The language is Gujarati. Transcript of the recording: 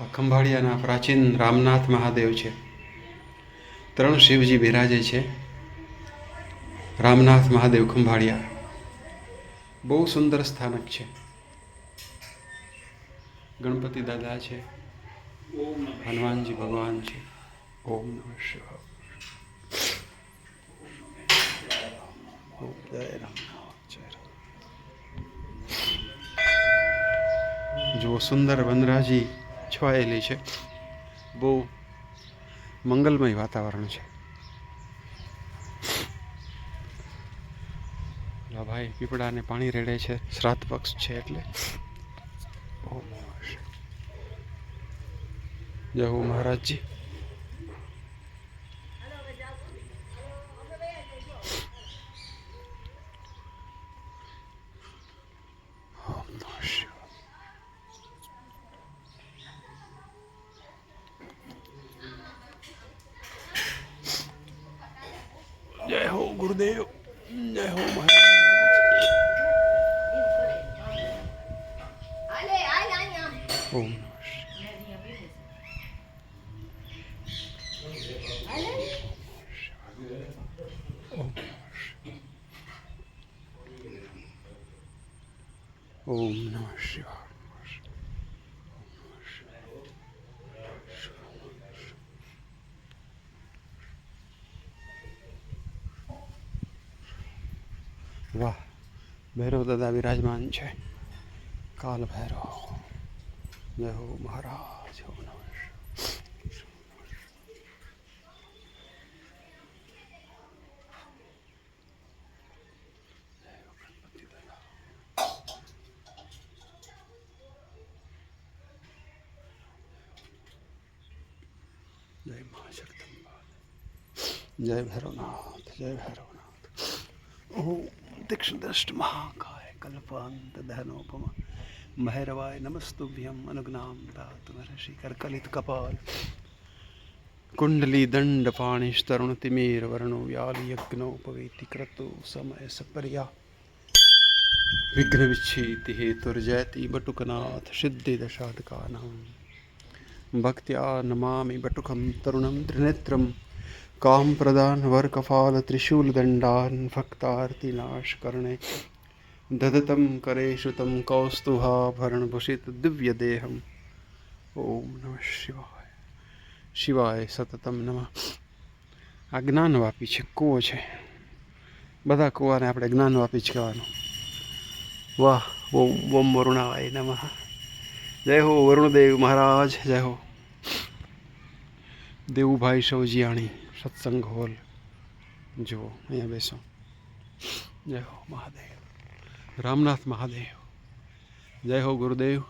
આ ખંભાળિયાના પ્રાચીન રામનાથ મહાદેવ છે. ત્રણ શિવજી બિરાજે છે. રામનાથ મહાદેવ ખંભાળિયા. બહુ સુંદર સ્થાનક છે. ગણપતિ દાદા છે. હનુમાનજી ભગવાન છે. ઓમ નમઃ શિવાય. જુઓ સુંદર વનરાજી છવાયેલી છે. બહુ મંગલમય વાતાવરણ છે. ભાઈ, પીપળાને પાણી રેડે છે. શ્રાદ્ધ પક્ષ છે એટલે. જય હો મહારાજજી. ગુરુદેવ જય હો ઓમ. ઓમ નમઃ શિવાય. વાહ, ભૈરવ દાદા વિરાજમાન છે. કાલ ભૈરવ. જય હો મહારાજ, હો. જય મા જગદંબા. જય ભૈરવનાથ જય ભૈરવનાથ. ઓમ દીક્ષદ્રષ્ટ મહાકાય કલ્પાંત ધનોપમા મહેરવાય નમસ્તુભ્યમ અનુજ્ઞામ દાતુ મહર્ષિ કરકલિત કપાલ કુંડલી દંડ પાણીશ તરુણ તિમીર વર્ણો વ્યાલ યજ્ઞોપવેતિ ક્રતુ સમય સપર્યા વિઘ્ન વિચ્છેતિ હેતુર્જયતિ બટુકનાથ સિદ્ધિ દશાદકાનામ ભક્ત્યા નમામિ બટુકમ તરુણમ ત્રિનેત્રમ કામ પ્રદાન વરકફાલ ત્રિશૂલ દંડાન ભક્તાર્તિનાશ કરણે. દધતમ કરેશુ તમ કૌસ્તુભાભરણભૂષિત દિવ્ય દેહમ. ઓમ નમઃ શિવાય. શિવાય સતતમ નમઃ. આ જ્ઞાન વાપી છે, કૂવો છે. બધા કૂવાને આપણે જ્ઞાન વાપી જ કહેવાનું. વાહ, ઓમ ઓમ વરુણાય નમઃ. જય હો વરુણદેવ મહારાજ, જય હો. દેવુભાઈ સૌજીયાણી. સત્સંગ હોલ. જુઓ અહીંયા બેસો. જય હો મહાદેવ. રામનાથ મહાદેવ. જય હો ગુરુદેવ.